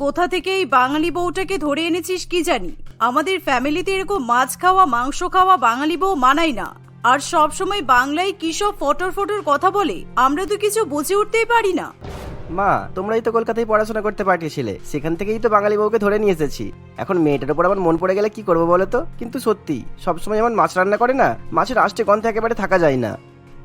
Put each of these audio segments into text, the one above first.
কোথা থেকে এই বাঙালি বউটাকে ধরে এনেছিস কি জানি? আমাদের ফ্যামিলিতে এরকম মাছ খাওয়া, মাংস খাওয়া বাঙালি বউ মানাই না। আর সব সময় বাংলায় কি সব ফটর ফটর কথা বলে? আমরা তো কিছু বুঝে উঠতেই পারি না। মা, তোমরাই তো কলকাতায় পড়াশোনা করতে পাঠিয়েছিলে। সেখান থেকেই তো বাঙালি বউকে ধরে নিয়ে এসেছি। এখন মেয়েটার উপর আমার মন পড়ে গেলে কি করব বলো তো? কিন্তু সত্যি, সবসময় যেমন মাছ রান্না করে না, মাছের আষ্টে গন্ধে একেবারে থাকা যায় না।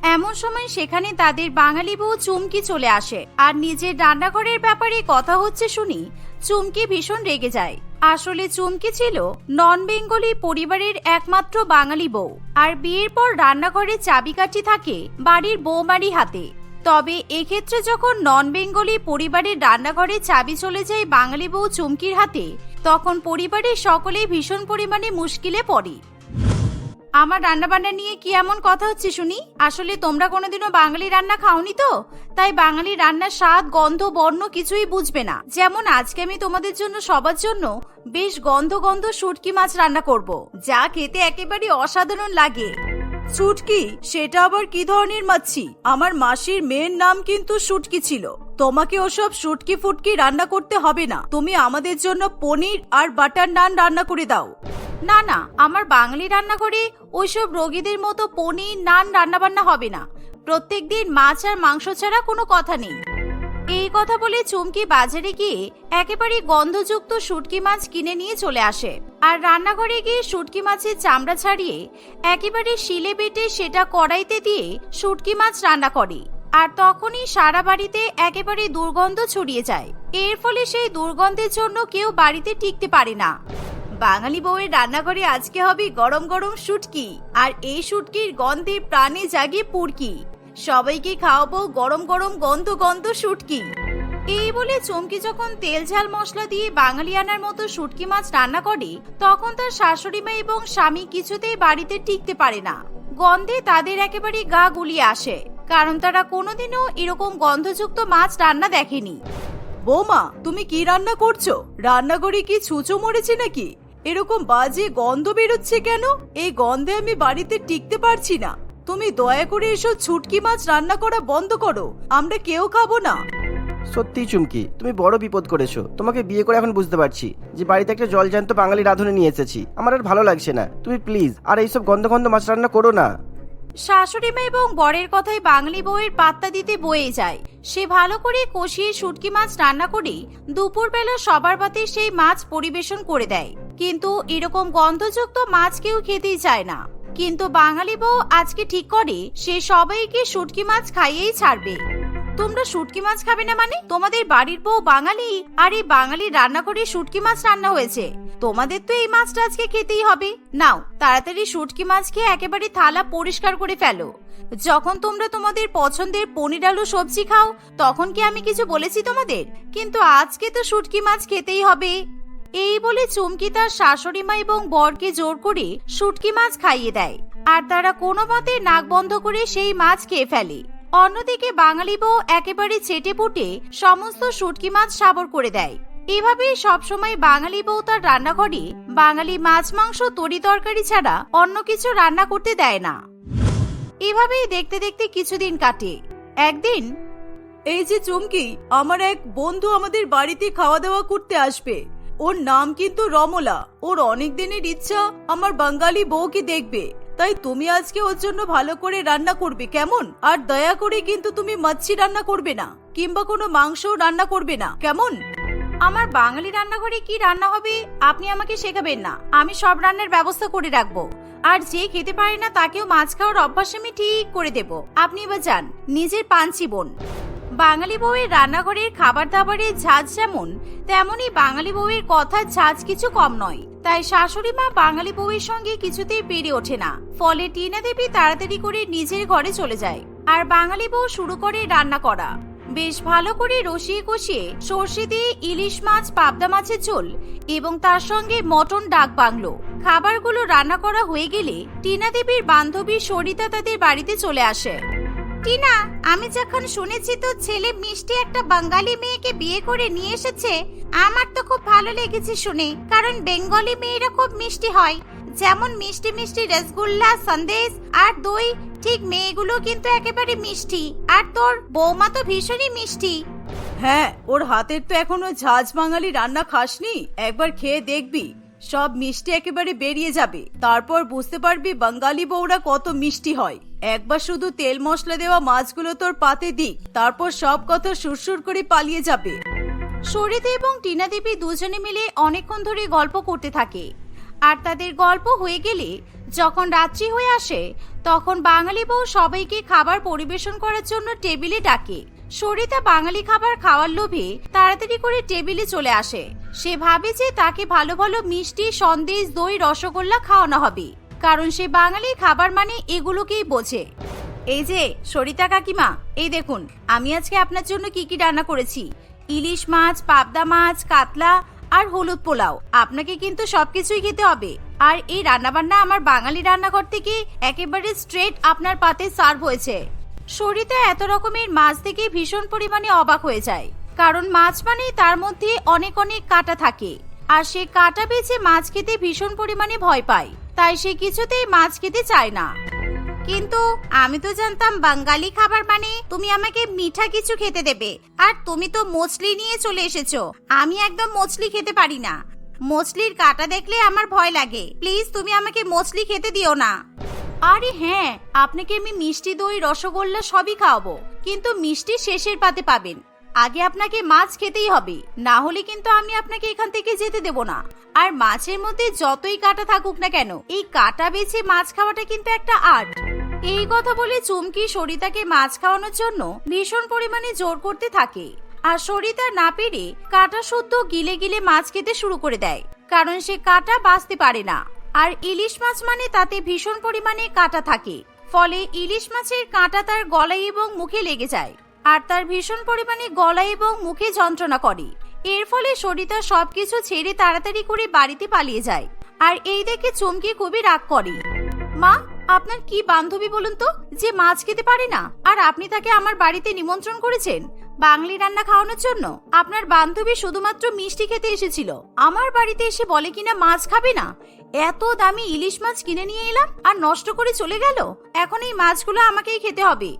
এমন সময় সেখানে তাদের বাঙালি বউ চুমকি চলে আসে। আর নিজের রান্নাঘরের ব্যাপারে কথা হচ্ছে শুনি, চুমকি ভীষণ রেগে যায়। আসলে চুমকি ছিল নন বেঙ্গলি পরিবারের একমাত্র বাঙালি বউ। আর বিয়ের পর রান্নাঘরে চাবিকাঠি থাকে বাড়ির বৌমারি হাতে। তবে এক্ষেত্রে যখন নন বেঙ্গলি পরিবারের রান্নাঘরে চাবি চলে যায় বাঙালি বউ চুমকির হাতে, তখন পরিবারের সকলেই ভীষণ পরিমাণে মুশকিলে পড়ে। আমার রান্নাবান্না নিয়ে কি এমন কথা হচ্ছে শুনি? আসলে তোমরা কোনোদিনও বাঙালি রান্না খাওনি তো? তাই বাঙালি রান্নার স্বাদ, গন্ধ, বর্ণ কিছুই বুঝবে না। যেমন আজকে আমি তোমাদের জন্য সবার জন্য বেশ গন্ধ গন্ধ শুটকি মাছ রান্না করব, যা খেতে একেবারে অসাধারণ লাগে। শুটকি? সেটা আবার কি ধরনের মাছি? আমার মাসির মেয়ের নাম কিন্তু শুটকি ছিল। তোমাকে ওসব শুটকি ফুটকি রান্না করতে হবে না। তুমি আমাদের জন্য পনির আর বাটার নান রান্না করে দাও। না না, আমার বাঙালি রান্নাঘরে ওইসব রোগীদের মতো পনির, নান রান্নাবান্না হবে না। প্রত্যেকদিন মাছ আর মাংস ছাড়া কোনো কথা নেই। এই কথা বলে চুমকি বাজারে গিয়ে একেবারে গন্ধযুক্ত শুটকি মাছ কিনে নিয়ে চলে আসে। আর রান্নাঘরে গিয়ে শুটকি মাছের চামড়া ছাড়িয়ে একেবারে শিলে বেটে সেটা কড়াইতে দিয়ে শুটকি মাছ রান্না করে। আর তখনই সারা বাড়িতে একেবারে দুর্গন্ধ ছড়িয়ে যায়। এর ফলে সেই দুর্গন্ধের জন্য কেউ বাড়িতে টিকতে পারে না। বাঙালি বউয়ের রান্নাঘরে আজকে হবে গরম গরম শুটকি। আর এই শুটকির গন্ধে প্রাণে জাগে পুরকি। সবাইকে খাওয়াবো গরম গরম গন্ধ গন্ধ শুটকি। এই বলে চমকি যখন তেল ঝাল মশলা দিয়ে বাঙালিয়ানার মতো শুটকি মাছ রান্না করে, তখন তার শাশুড়ি মা এবং স্বামী কিছুতেই বাড়িতে টিকতে পারে না। গন্ধে তাদের একেবারে গা গুলিয়ে আসে, কারণ তারা কোনোদিনও এরকম গন্ধযুক্ত মাছ রান্না দেখেনি। বৌমা, তুমি কি রান্না করছ? রান্নাঘরে কি ছুঁচো মরেছে নাকি? এরকম বাজে গন্ধ বেরোচ্ছে কেন? এই গন্ধে আমি বাড়িতে টিকতে পারছি না। তুমি দয়া করে এসব ছুটকি মাছ রান্না করা বন্ধ করো। আমরা কেউ খাব না। সত্যি চুমকি তুমি বড় বিপদ করেছ। তোমাকে বিয়ে করে এখন বুঝতে পারছি যে বাড়িতে একটা জলজান্ত বাঙালি রাঁধুনি নিয়ে এসেছি। আমার আর ভালো লাগছে না। তুমি প্লিজ আর এইসব গন্ধ গন্ধ মাছ রান্না করো না। শাশুড়ি মা এবং বরের কথায় বাঙালি বউয়ের পাত্তা দিতে বয়ে যায়। সে ভালো করে কষিয়ে শুটকি মাছ রান্না করে দুপুরবেলা সবার পাতে সেই মাছ পরিবেশন করে দেয়। কিন্তু এরকম গন্ধযুক্ত মাছ কেউ খেতেই চায় না। কিন্তু বাঙালি বউ আজকে ঠিক করে, সে সবাইকে শুটকি মাছ খাইয়েই ছাড়বে। তোমরা শুটকি মাছ খাবে না মানে? তোমাদের বাড়ির বউ বাঙালি আর এই বাঙালি রান্না করে শুটকি মাছ রান্না হয়েছে। তোমাদের তো এই মাছটা আজকে খেতেই হবে। নাও, তাড়াতাড়ি শুটকি মাছ খেয়ে একেবারে থালা পরিষ্কার করে ফেলো। যখন তোমরা তোমাদের পছন্দের পনির আলু সবজি খাও, তখন কি আমি কিছু বলেছি তোমাদের? কিন্তু আজকে তো শুটকি মাছ খেতেই হবে। এই বলে চুমকি তার শাশুড়ি মা এবং বরকে জোর করে শুটকি মাছ খাইয়ে দেয়। আর তারা কোনো মতে নাক বন্ধ করে সেই মাছ খেয়ে ফেলে। অন্যদিকে বাঙালি বউ একেবারে চেটে পুটে সমস্ত শুটকি মাছ সাবর করে দেয়। এভাবেই সবসময় বাঙালি বউ তার রান্নাঘরে বাঙালি মাছ, মাংস, তরি তরকারি ছাড়া অন্য কিছু রান্না করতে দেয় না। এভাবেই দেখতে দেখতে কিছুদিন কাটে। একদিন এই যে চুমকি, আমার এক বন্ধু আমাদের বাড়িতে খাওয়া দাওয়া করতে আসবে। ওর নাম কিন্তু রমলা। ওর অনেক দিনের ইচ্ছা আমার বাঙালি বউকে দেখবে। তাই তুমি আজকে ওর জন্য ভালো করে রান্না করবে, কেমন? আর দয়া করে কিন্তু তুমি মাছি রান্না করবে না, কিংবা কোনো মাংস রান্না করবে না, কেমন? আমার বাঙালি রান্নাঘরে কি রান্না হবে, আপনি আমাকে শেখাবেন না। আমি সব রান্নার ব্যবস্থা করে রাখব। আর যে খেতে পারে না, তাকেও মাছ খাওয়ার অভ্যাস আমি ঠিক করে দেব। আপনি এবার যান, নিজের পাঞ্চি বোন। বাঙালি বউয়ের রান্নাঘরের খাবার দাবারের ঝাঁজ যেমন তেমনই বাঙালি বউয়ের কথার ঝাঁজ কিছু কম নয়। তাই শাশুড়ি মা বাঙালি বউয়ের সঙ্গে কিছুতেই পেরে ওঠে না। ফলে টিনা দেবী তাড়াতাড়ি করে নিজের ঘরে চলে যায় আর বাঙালি বউ শুরু করে রান্না করা। বেশ ভালো করে রসিয়ে কষিয়ে সর্ষে দিয়ে ইলিশ মাছ, পাবদা মাছের ঝোল এবং তার সঙ্গে মটন ডাক বাংলো। খাবারগুলো রান্না করা হয়ে গেলে টিনা দেবীর বান্ধবী সরিতা তাদের বাড়িতে চলে আসে। টিনা, আমি যখন শুনেছি তো ছেলে মিষ্টি একটা বাঙালি মেয়েকে বিয়ে করে নিয়ে এসেছে, আমার তো খুব ভালো লেগেছে শুনে, কারণ বেঙ্গলি মেয়েরা খুব মিষ্টি হয়। যেমন মিষ্টি মিষ্টি রসগোল্লা, সন্দেশ আর দই, ঠিক মেয়েগুলো কিন্তু একেবারে মিষ্টি। আর তোর বৌমা তো ভীষণই মিষ্টি। হ্যাঁ ওর হাতের তো এখনও ঝাঁঝ বাঙালি রান্না খাসনি, একবার খেয়ে দেখবি। সব মিষ্টি একেবারে বেরিয়ে যাবে। তারপর বুঝতে পারবি বাঙালি বউরা কত মিষ্টি হয়। একবার শুধু তেল মশলা দেওয়া মাছগুলো তোর পাতে দিক, তারপর সব কথা সুরসুর করে পালিয়ে যাবে। সরিতা এবং টিনা দেবী দুজনে মিলে অনেকক্ষণ ধরে গল্প করতে থাকে। আর তাদের গল্প হয়ে গেলে যখন রাত্রি হয়ে আসে, তখন বাঙালি বউ সবাইকে খাবার পরিবেশন করার জন্য টেবিলে ডাকে। সরিতা বাঙালি খাবার খাওয়ার লোভে তাড়াতাড়ি করে টেবিলে চলে আসে। সে ভাবে যে তাকে ভালো ভালো মিষ্টি, সন্দেশ, দই, রসগোল্লা খাওয়ানো হবে। কারণ সে বাঙালি খাবার মানে এগুলোকেই বোঝে। এই যে, সরিতা কাকিমা, এই দেখুন, আমি আজকে আপনার জন্য কি কি রান্না করেছি। ইলিশ মাছ, পাবদা মাছ, কাতলা আর হলুদ পোলাও। আপনাকে কিন্তু সবকিছুই খেতে হবে। আর এই রান্নাবান্না আমার বাঙালি রান্নাঘর থেকে একেবারে স্ট্রেট আপনার পাতে সার্ভ হয়েছে। সরিতা এত রকমের মাছ থেকে ভীষণ পরিমাণে অবাক হয়ে যায়। কারণ মাছ মানে তার মধ্যে অনেক অনেক কাটা থাকে। আর সে কাটা বেছে মাছ খেতে ভীষণ পরিমাণে ভয় পায়। তাই সে কিছুতেই মাছ খেতে চায় না। কিন্তু আমি তো জানতাম বাঙালি খাবার মানে তুমি আমাকে মিঠা কিছু খেতে দেবে। আর তুমি তো মছলি নিয়ে চলে এসেছ। আমি একদম মছলি খেতে পারি না। মছলির কাটা দেখলে আমার ভয় লাগে। প্লিজ তুমি আমাকে মছলি খেতে দিও না। আরে হ্যাঁ আপনাকে আমি মিষ্টি দই, রসগোল্লা সবই খাওয়াবো। কিন্তু মিষ্টি শেষের পাতে পাবেন। আগে আপনাকে মাছ খেতেই হবে। না হলে কিন্তু আমি আপনাকে এখান থেকে যেতে দেব না। আর মাছের মধ্যে যতই কাটা থাকুক না কেন, এই কাটা বেছে মাছ খাওয়াটা কিন্তু একটা আর্ট। এই কথা বলে চুমকি সরিতাকে মাছ খাওয়ানোর জন্য ভীষণ পরিমাণে জোর করতে থাকে। আর সরিতা না পেরে কাটা শুদ্ধ গিলে গিলে মাছ খেতে শুরু করে দেয়। কারণ সে কাটা বাঁচতে পারে না। আর ইলিশ মাছ মানে তাতে ভীষণ পরিমাণে কাঁটা থাকে। ফলে ইলিশ মাছের কাঁটা তার গলায় এবং মুখে লেগে যায়, আর তার ভীষণ পরিমাণে গলায় এবং মুখে যন্ত্রণা করে। এর ফলে সরিতা সবকিছু ছেড়ে তাড়াতাড়ি করে বাড়িতে পালিয়ে যায়, আর এই দেখে চমকে খুবই রাগ করে। মা আপনার কি বান্ধবী বলুন তো, যে মাছ খেতে পারে না? আর আপনি তাকে আমার বাড়িতে নিমন্ত্রণ করেছেন বাঙালি রান্না খাওয়ানোর জন্য? আপনার বান্ধবী শুধুমাত্র মিষ্টি খেতে এসেছিল। আমার বাড়িতে এসে বলে কিনা মাছ খাবে না? এত দামি ইলিশ মাছ কিনে নিয়ে এলাম আর নষ্ট করে চলে গেল। এখন এই মাছগুলো আমাকেই খেতে হবে।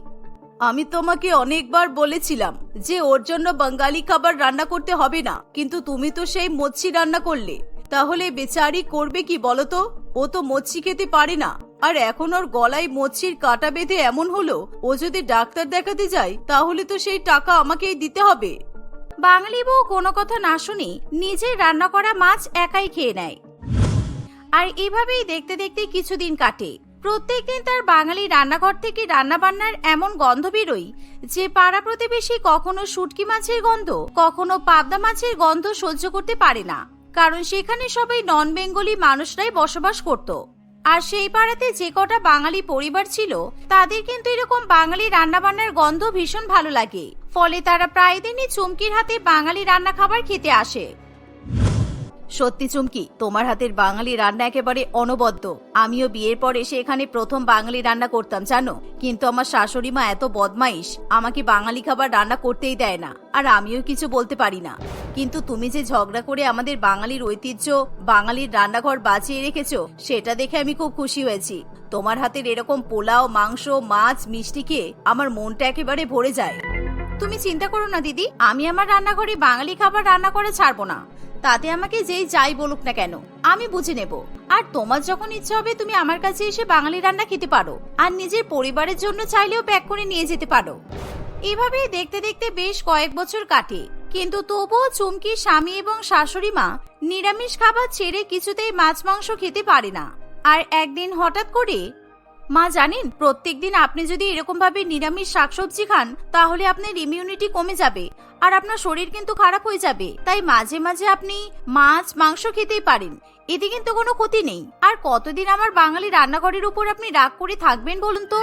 আমি তোমাকে অনেকবার বলেছিলাম যে ওর জন্য বাঙালি খাবার রান্না করতে হবে না। কিন্তু তুমি তো সেই মচ্ছি রান্না করলে। তাহলে বেচারি করবে কি বলো তো? ও তো মচ্ছি খেতে পারে না। আর এখন ওর গলায় মচ্ছির কাটা বেঁধে এমন হলো, ও যদি ডাক্তার দেখাতে যায়, তাহলে তো সেই টাকা আমাকেই দিতে হবে। বাঙালি বউ কোনো কথা না শুনে নিজের রান্না করা মাছ একাই খেয়ে নেয়। আর এভাবেই দেখতে দেখতে কিছুদিন কাটে। প্রত্যেকদিন তার বাঙালি রান্নাঘর থেকে রান্না বান্নার এমন গন্ধ বেরোয় যে পাড়া প্রতিবেশী কখনো শুটকি মাছের গন্ধ, কখনো পাবদা মাছের গন্ধ সহ্য করতে পারে না। কারণ সেখানে সবাই নন বেঙ্গলি মানুষরাই বসবাস করত। আর সেই পাড়াতে যে কটা বাঙালি পরিবার ছিল, তাদের কিন্তু এরকম বাঙালি রান্নাবান্নার গন্ধ ভীষণ ভালো লাগে। ফলে তারা প্রায় দিনই চুমকির হাতে বাঙালি রান্না খাবার খেতে আসে। সত্যি চুমকি, তোমার হাতের বাঙালি রান্না একেবারে অনবদ্য। আমিও বিয়ের পর এসে এখানে প্রথম বাঙালি রান্না করতাম, জানো? কিন্তু আমার শাশুড়ি মা এত বদমাইশ, আমাকে বাঙালি খাবার রান্না করতেই দেয় না, আর আমিও কিছু বলতে পারি না। কিন্তু তুমি যে ঝগড়া করে আমাদের বাঙালির ঐতিহ্য, বাঙালির রান্নাঘর বাঁচিয়ে রেখেছো, সেটা দেখে আমি খুব খুশি হয়েছি। তোমার হাতের এরকম পোলাও, মাংস, মাছ, মিষ্টি খেয়ে আমার মনটা একেবারে ভরে যায়। তুমি চিন্তা করো না, দিদি। আমি আমার রান্নাঘরে বাঙালি খাবার রান্না করে ছাড়বো না। তাতে আমাকে যেই যাই বলুক না কেন, আমি বুঝে নেব। আর তোমার যখন ইচ্ছে হবে, তুমি আমার কাছে এসে বাঙালি রান্না খেতে পারো। আর নিজের পরিবারের জন্য চাইলেও প্যাক করে নিয়ে যেতে পারো। এভাবেই দেখতে দেখতে বেশ কয়েক বছর কাটে। কিন্তু তবুও চুমকি স্বামী এবং শাশুড়ি মা নিরামিষ খাবার ছেড়ে কিছুতেই মাছ মাংস খেতে পারে না। আর একদিন হঠাৎ করে মা, জানেন প্রত্যেক দিন আপনি যদি এরকম ভাবে নিরামিষ শাকসবজি খান, তাহলে আপনার ইমিউনিটি কমে যাবে আর আপনার শরীর কিন্তু খারাপ হয়ে যাবে। তাই মাঝে মাঝে আপনি মাছ, মাংস খেতেই পারেন। এতে কিন্তু কোনো ক্ষতি নেই। আর কতদিন আমার বাঙালি রান্নাঘরের উপর আপনি রাগ করে থাকবেন বলুন তো?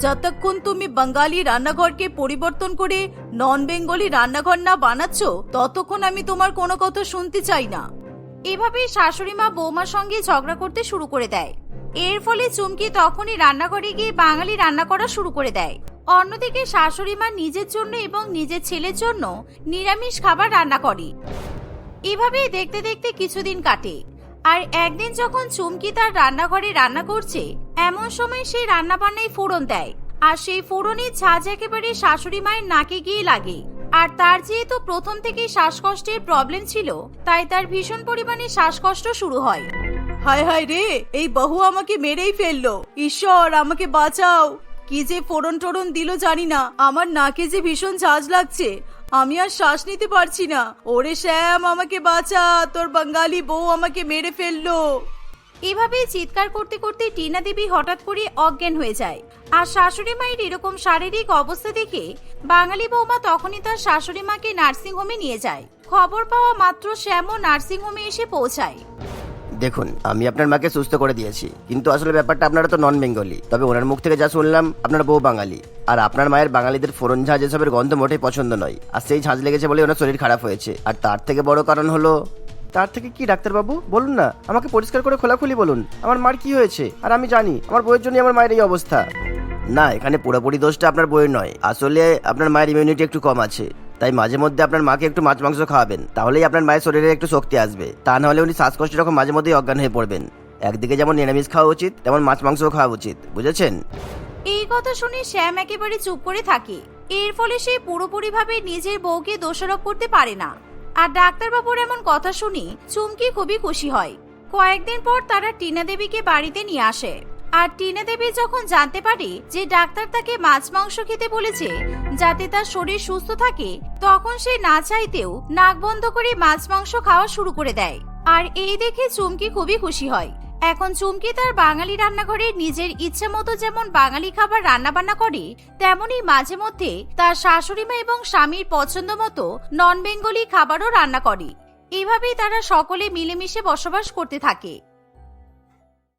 যতক্ষণ তুমি বাঙালি রান্নাঘরকে পরিবর্তন করে নন বেঙ্গলি রান্নাঘর না বানাচ্ছ, ততক্ষণ আমি তোমার কোনো কথা শুনতে চাই না। এভাবে শাশুড়ি মা বৌমার সঙ্গে ঝগড়া করতে শুরু করে দেয়। এর ফলে চুমকি তখনই রান্নাঘরে গিয়ে বাঙালি রান্না করা শুরু করে দেয়। অন্যদিকে শাশুড়ি মা নিজের জন্য এবং নিজের ছেলের জন্য নিরামিষ খাবার রান্না করে। এভাবেই দেখতে দেখতে কিছুদিন কাটে। আর একদিন যখন চুমকি তার রান্নাঘরে রান্না করছে, এমন সময় সেই রান্না বান্নায় ফোড়ন দেয়। আর সেই ফোড়নের ঝাঁজ একেবারে শাশুড়ি মায়ের নাকে গিয়ে লাগে। আর তার যেহেতু প্রথম থেকেই শ্বাসকষ্টের প্রবলেম ছিল, তাই তার ভীষণ পরিমাণে শ্বাসকষ্ট শুরু হয়। হায় হায় রে, এই বহু আমাকে মেরেই ফেলল। ঈশ্বর, আমাকে বাঁচাও। কি যে ফোড়ন টোড়ন দিল জানি না। আমার নাকে যে ভীষণ ঝাঁজ লাগছে। আমি আর শ্বাস নিতে পারছি না। ওরে শ্যাম, আমাকে বাঁচা। তোর বাঙালি বউ আমাকে মেরে ফেলল। এভাবেই চিৎকার করতে করতে টিনা দেবী হঠাৎ করে অজ্ঞান হয়ে যায়। আর শাশুড়ি মায়ের এরকম শারীরিক অবস্থা দেখে বাঙালি বৌমা তখনই তার শাশুড়ি মাকে নার্সিংহোমে নিয়ে যায়। খবর পাওয়া মাত্র শ্যামও নার্সিংহোমে এসে পৌঁছায়। দেখুন, আমি আপনার মাকে সুস্থ করে দিয়েছি, কিন্তু আসলে ব্যাপারটা আপনারা তো নন বেঙ্গলি তবে ওনার মুখ থেকে যা শুনলাম, আপনার বউ বাঙালি। আর আপনার মায়ের বাঙালিদের ফোরন ঝাঁজ এসবের গন্ধ মোটেই পছন্দ নয়। আর সেই ঝাঁজ লেগেছে বলে ওনার শরীর খারাপ হয়েছে। আর তার থেকে বড় কারণ হলো, তার থেকে কি, ডাক্তারবাবু? বলুন না। আমাকে পরিষ্কার করে খোলাখুলি বলুন। আমার মার কি হয়েছে? আর আমি জানি, আমার বইয়ের জন্য আমার মায়ের এই অবস্থা। না, এখানে পুরোপুরি দোষটা আপনার বইয়ের নয়। আসলে আপনার মায়ের ইমিউনিটি একটু কম আছে। তাই মাঝে মধ্যে আপনার মাকে একটু মাছ মাংস খাওয়াবেন, তাহলেই আপনার মায়ের শরীরে একটু শক্তি আসবে। তা না হলে উনি শ্বাসকষ্ট রকম মাঝে মধ্যেই অজ্ঞান হয়ে পড়বেন। একদিকে যেমন নিরামিষ খাওয়া উচিত, তেমন মাছ মাংসও খাওয়া উচিত, বুঝেছেন? এই কথা শুনে শ্যাম একেবারে চুপ করে থাকে। এর ফলে সে পুরোপুরিভাবে নিজের বউকে দোষারোপ করতে পারে না। আর ডাক্তারবাবুর এমন কথা শুনি চুমকি খুবই খুশি হয়। কয়েকদিন পর তারা টিনা দেবীকে বাড়িতে নিয়ে আসে। আর টিনা দেবী যখন জানতে পারে যে ডাক্তার তাকে মাছ মাংস খেতে বলেছে, যাতে তার শরীর সুস্থ থাকে, তখন সে না চাইতেও নাক বন্ধ করে মাছ মাংস খাওয়া শুরু করে দেয়। আর এই দেখে চুমকি খুবই খুশি হয়। এখন চুমকি তার বাঙালি রান্নাঘরে নিজের ইচ্ছে মতো যেমন বাঙালি খাবার রান্না বান্না করে তেমনি মাঝে মধ্যে তার শাশুড়ি মা এবং স্বামীর পছন্দ মতো নন বেঙ্গলি খাবারও রান্না করে। এভাবেই তারা সকলে মিলেমিশে বসবাস করতে থাকে।